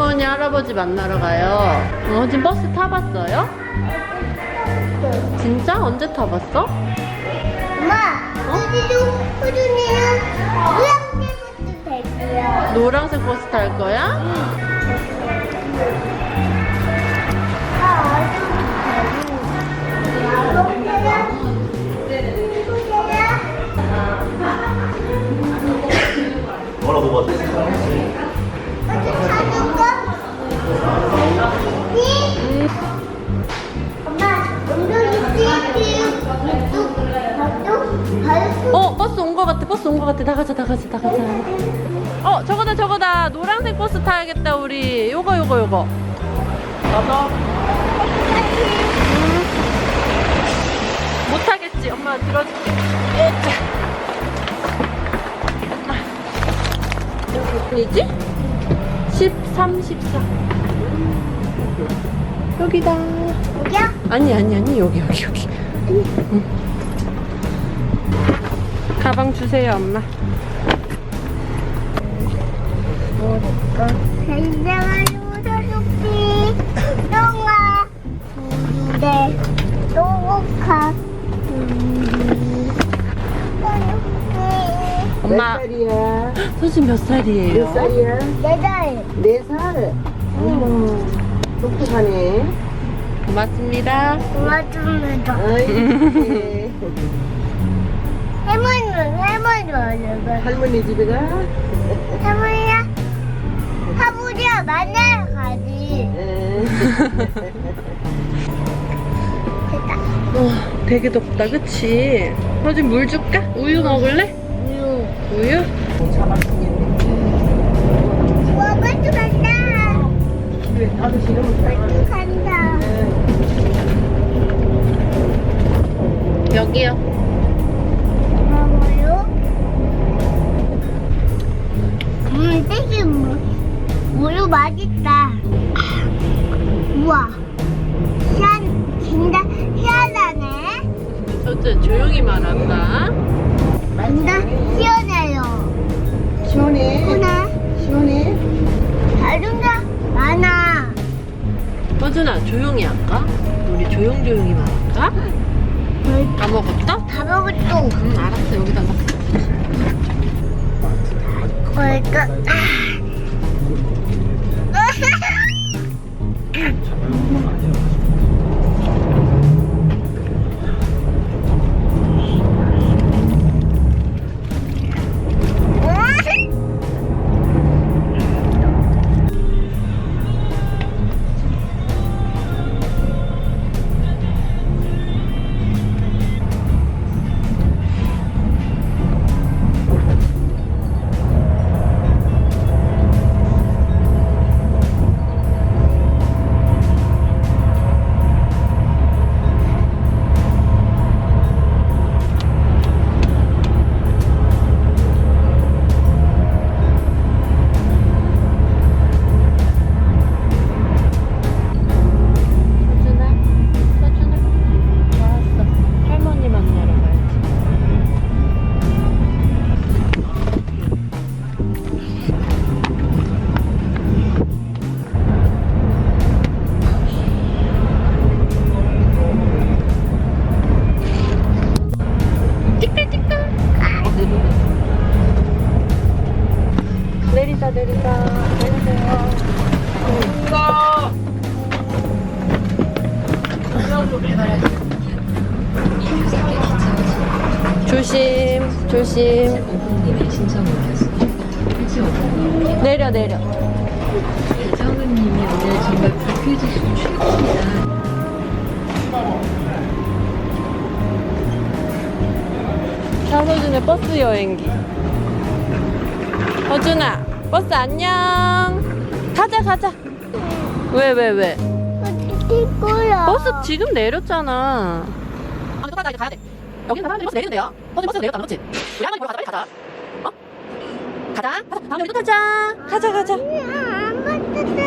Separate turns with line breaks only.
할아버지 만나러 가요. 어, 지금 버스 타봤어요? 진짜? 언제 타봤어?
엄마, 우리도 될게요.
노란색 버스 탈 거야?
아, 어디부터
뭐라 먹어?
버스 온거 같아. 나가자, 나가자, 나가자. 어, 저거다, 저거다. 노란색 버스 타야겠다, 우리. 요거, 요거, 요거. 가자. 못 타겠지. 엄마 들어줄게. 몇 분이지? 13, 14. 여기다.
여기야?
아니, 아니, 아니. 여기, 여기, 여기. 응. 가방 주세요, 엄마.
똥아. 네.
엄마.
살이야?
서진 몇 살이에요?
몇 살이야?
네 살.
네 살. 어머, 똑똑하네.
고맙습니다.
아이,
할머니
집에 가.
할머니야, 하부리야 만나러 가지.
에.
됐다.
와, 되게 덥다, 그치? 서진 물 줄까? 우유 먹을래?
우유.
우유?
우와, 빨리 간다. 빨리 간다.
여기요.
먹어요? 음, 되게 무, 우유 맛있다. 우와. 희한, 진짜 희한하네.
서진 조용히 말한다.
진짜 시원해요.
시원해.
시원해.
시원해.
다른 게 많아.
서준아, 조용히 할까? 우리 조용조용히 말할까? 다 먹었어?
다 먹었어.
응, 알았어. 여기다 넣 어.
그러
내리자 내리자 내리세요 조심 조심.
오분님
내려 내려.
배정은님이 오늘 정말 불쾌지수 최고입니다.
차서준의 버스 여행기. 서준아 버스 안녕. 가자 가자. 왜 왜 왜,
어떻게 거야?
버스 지금 내렸잖아. 아 똑같다 이제 가야 돼. 여기는 사람들이 버스 내리는데요. 서준 버스 내렸다 그렇지. 우리 할머니 보러 가자 빨리 가자. 어? 가자. 가자. 다음에 우리 또 타자. 가자 가자
안 맞는 거야.